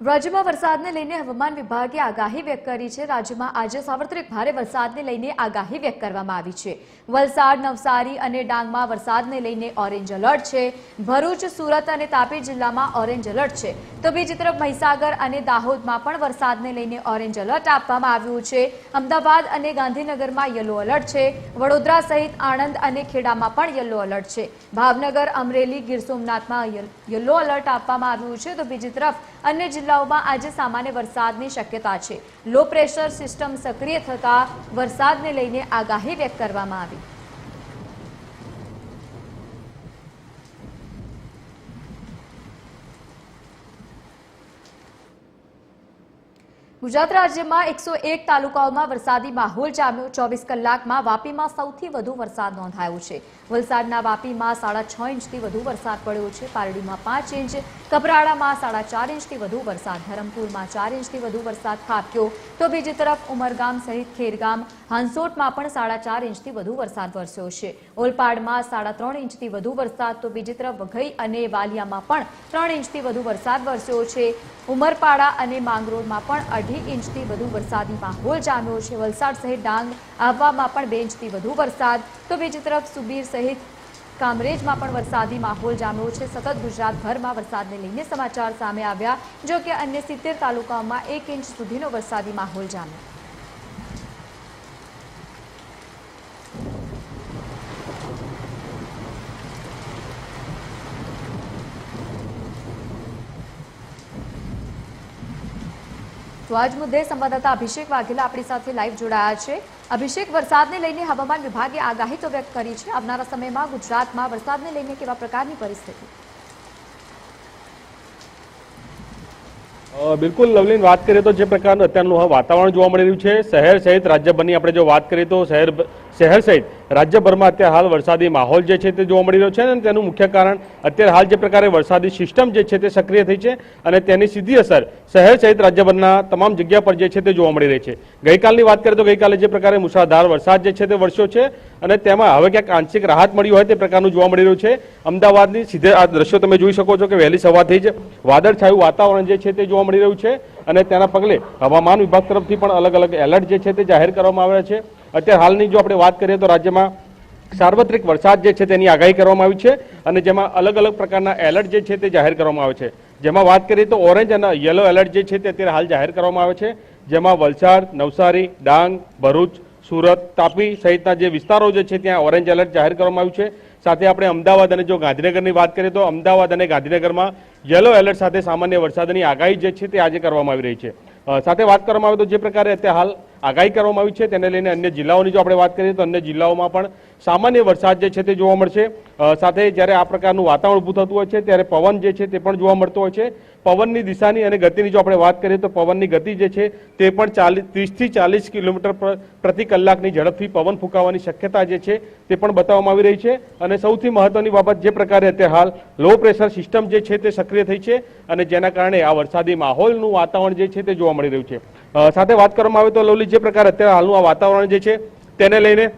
રાજ્યમાં વરસાદને લઈને હવામાન વિભાગે આગાહી વ્યક્ત કરી છે. રાજ્યમાં આજે સાર્વત્રિક ભારે વરસાદને લઈને આગાહી વ્યક્ત કરવામાં આવી છે. વલસાડ, નવસારી અને ડાંગમાં વરસાદને લઈને ઓરેન્જ એલર્ટ છે. ભરૂચ, સુરત અને તાપી જિલ્લામાં ઓરેન્જ એલર્ટ છે. તો બીજી તરફ મહીસાગર અને દાહોદમાં પણ વરસાદને લઈને ઓરેન્જ એલર્ટ આપવામાં આવ્યું છે. અમદાવાદ અને ગાંધીનગરમાં યલો એલર્ટ છે. વડોદરા સહિત આણંદ અને ખેડામાં પણ યલો એલર્ટ છે. ભાવનગર, અમરેલી, ગીર સોમનાથમાં યલો એલર્ટ આપવામાં આવ્યું છે. તો બીજી તરફ અન્ય જિલ્લાઓમાં આજે સામાન્ય વરસાદની શક્યતા છે. લો પ્રેશર સિસ્ટમ સક્રિય થતા વરસાદને લઈને આગાહી વ્યક્ત કરવામાં આવી. ગુજરાત રાજ્યમાં એકસો એક તાલુકાઓમાં વરસાદી માહોલ જામ્યો. ચોવીસ કલાકમાં વાપીમાં સૌથી વધુ વરસાદ નોંધાયો છે. વલસાડના વાપીમાં સાડા છ ઇંચથી વધુ વરસાદ પડ્યો છે. પારડીમાં પાંચ ઇંચ, કપરાડામાં સાડા ચાર ઇંચથી વધુ વરસાદ, ધરમપુરમાં ચાર ઇંચથી વધુ વરસાદ ખાબક્યો. તો બીજી તરફ ઉમરગામ સહિત ખેરગામ હાંસોટમાં પણ સાડા ચાર ઇંચથી વધુ વરસાદ વરસ્યો છે. ઓલપાડમાં સાડા ત્રણ ઇંચથી વધુ વરસાદ, તો બીજી તરફ વઘઈ અને વાલિયામાં પણ ત્રણ ઇંચથી વધુ વરસાદ વરસ્યો છે. ઉમરપાડા અને માંગરોળમાં પણ અઢી ઇંચથી વધુ વરસાદી માહોલ જામ્યો છે. વલસાડ સહિત ડાંગ આવવામાં પણ બે ઇંચથી વધુ વરસાદ. તો બીજી તરફ સુબીર સહિત કામરેજમાં પણ વરસાદી માહોલ જામ્યો છે. સતત ગુજરાતભરમાં વરસાદને લઈને સમાચાર સામે આવ્યા, જો કે અન્ય સિત્તેર તાલુકાઓમાં એક ઇંચ સુધીનો વરસાદી માહોલ જામ્યો. તો આજ મુદ્દે સંવાદદાતા અભિષેક વાઘેલા આપણી સાથે લાઈવ જોડાયા છે. અભિષેક, વરસાદને લઈને હવામાન વિભાગે આગાહી તો વ્યક્ત કરી છે. આવનારા સમયમાં ગુજરાતમાં વરસાદને લઈને કેવા પ્રકારની પરિસ્થિતિ? બિલકુલ લવલીન વાત કરીએ તો જે પ્રકારનું અત્યારનું વાતાવરણ જોવા મળી રહ્યું છે. શહેર સહિત રાજ્યભરની આપણે જો વાત કરીએ તો શહેર શહેર સહિત રાજ્યભરમાં અત્યારે હાલ વરસાદી માહોલ જે છે તે જોવા મળી રહ્યો છે અને તેનું મુખ્ય કારણ અત્યારે હાલ જે પ્રકારે વરસાદી સિસ્ટમ જે છે તે સક્રિય થઈ છે અને તેની સીધી અસર શહેર સહિત રાજ્યભરના તમામ જગ્યા પર જે છે તે જોવા મળી રહી છે. ગઈકાલની વાત કરીએ તો ગઈકાલે જે પ્રકારે મુસળાધાર વરસાદ જે છે તે વરસ્યો છે અને તેમાં હવે ક્યાંક આંશિક રાહત મળી હોય તે પ્રકારનું જોવા મળી રહ્યું છે. અમદાવાદની સીધે આ દ્રશ્યો તમે જોઈ શકો છો કે વહેલી સવારથી જ વાદળછાયું વાતાવરણ જે છે તે જોવા મળી રહ્યું છે અને તેના પગલે હવામાન વિભાગ તરફથી પણ અલગ અલગ એલર્ટ જે છે તે જાહેર કરવામાં આવ્યા છે. અત્યારે હાલની જો આપણે વાત કરીએ તો રાજ્યમાં સાર્વત્રિક વરસાદ જે છે તેની આગાહી કરવામાં આવી છે અને જેમાં અલગ અલગ પ્રકારના એલર્ટ જે છે તે જાહેર કરવામાં આવે છે. જેમાં વાત કરીએ તો ઓરેન્જ અને યલો એલર્ટ જે છે તે અત્યારે હાલ જાહેર કરવામાં આવે છે. જેમાં વલસાડ, નવસારી, ડાંગ, ભરૂચ, સુરત, તાપી સહિતના જે વિસ્તારો જે છે ત્યાં ઓરેન્જ એલર્ટ જાહેર કરવામાં આવ્યું છે. સાથે આપણે અમદાવાદ અને જો ગાંધીનગરની વાત કરીએ તો અમદાવાદ અને ગાંધીનગરમાં યલો એલર્ટ સાથે સામાન્ય વરસાદની આગાહી જે છે તે આજે કરવામાં આવી રહી છે. સાથે વાત કરવામાં આવે તો જે પ્રકારે અત્યારે હાલ આગાહી કરવામાં આવી છે. તેને લઈને અન્ય જિલ્લાઓની જો આપણે વાત કરીએ તો અન્ય જિલ્લાઓમાં પણ સામાન્ય વરસાદ જે છે તે જોવા મળશે. સાથે જ્યારે આ પ્રકારનું વાતાવરણ ઊભું થતું હોય છે, ત્યારે પવન જે છે તે પણ જોવા મળતો હોય છે. પવનની દિશાની અને ગતિની જો આપણે વાત કરીએ તો પવનની ગતિ જે છે તે પણ ચાલીસ ત્રીસથી ચાલીસ કિલોમીટર પ્રતિ કલાકની ઝડપથી પવન ફૂંકાવાની શક્યતા જે છે તે પણ બતાવવામાં આવી રહી છે. અને સૌથી મહત્વની બાબત જે પ્રકારે અત્યારે હાલ લો પ્રેશર સિસ્ટમ જે છે તે સક્રિય થઈ છે. અને જેના કારણે આ વરસાદી માહોલનું વાતાવરણ જે છે તે જોવા મળી રહ્યું છે. સાથે વાત કરવામાં આવે તો લવલી, જે પ્રકારે અત્યારે હાલનું આ વાતાવરણ જે છે, તેને લઈને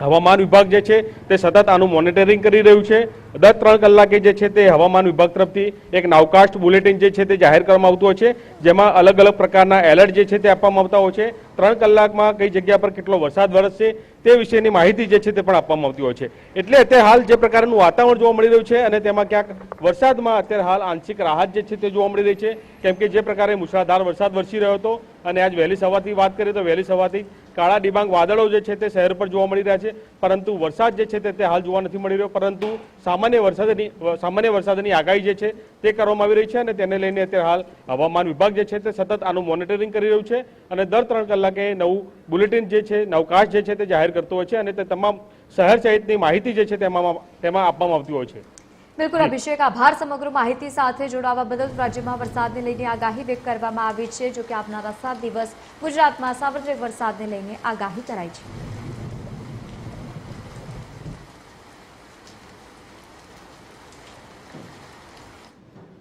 હવામાન વિભાગ જે છે, તે સતત આનું મોનિટરિંગ કરી રહ્યું છે. દર ત્રણ કલાકે જે છે, તે હવામાન વિભાગ તરફથી એક નાવકાસ્ટ બુલેટિન જે છે, તે જાહેર કરવામાં આવતું હોય છે, જેમાં અલગ અલગ પ્રકારના એલર્ટ જે છે, તે આપવામાં આવતા હોય છે. ત્રણ કલાકમાં કઈ જગ્યા પર કેટલો વરસાદ વરસશે તે વિશેની માહિતી જે છે તે પણ આપવામાં આવતી હોય છે. એટલે અત્યારે હાલ જે પ્રકારનું વાતાવરણ જોવા મળી રહ્યું છે અને તેમાં ક્યાંક વરસાદમાં અત્યારે હાલ આંશિક રાહત જે છે તે જોવા મળી રહી છે. કેમ કે જે પ્રકારે મુશળધાર વરસાદ વરસી રહ્યો હતો અને આજ વહેલી સવારથી વાત કરીએ તો વહેલી સવારથી કાળા ડિબાંગ વાદળો જે છે તે શહેર પર જોવા મળી રહ્યા છે. પરંતુ વરસાદ જે છે તે હાલ જોવા નથી મળી રહ્યો. પરંતુ સામાન્ય વરસાદની સામાન્ય વરસાદની આગાહી જે છે તે કરવામાં આવી રહી છે અને તેને લઈને અત્યારે હાલ હવામાન વિભાગ જે છે તે સતત આનું મોનિટરિંગ કરી રહ્યું છે અને દર ત્રણ કલાકે નવું બુલેટિન જે છે નવકાશ જે છે તે જાહેર કરતો હોય છે અને તે તમામ શહેર સહિતની માહિતી જે છે તેમાં તેમાં આપવામાં આવતી હોય છે. બિલકુલ અભિષેક આભાર. સમગ્ર માહિતી સાથે જોડાવા બદલ રાજ્યમાં વરસાદને લઈને આગાહી વ્યક્ત કરવામાં આવી છે જો કે આવનારા સાત દિવસ ગુજરાતમાં સાર્વત્રિક વરસાદને લઈને આગાહી કરાઈ છે.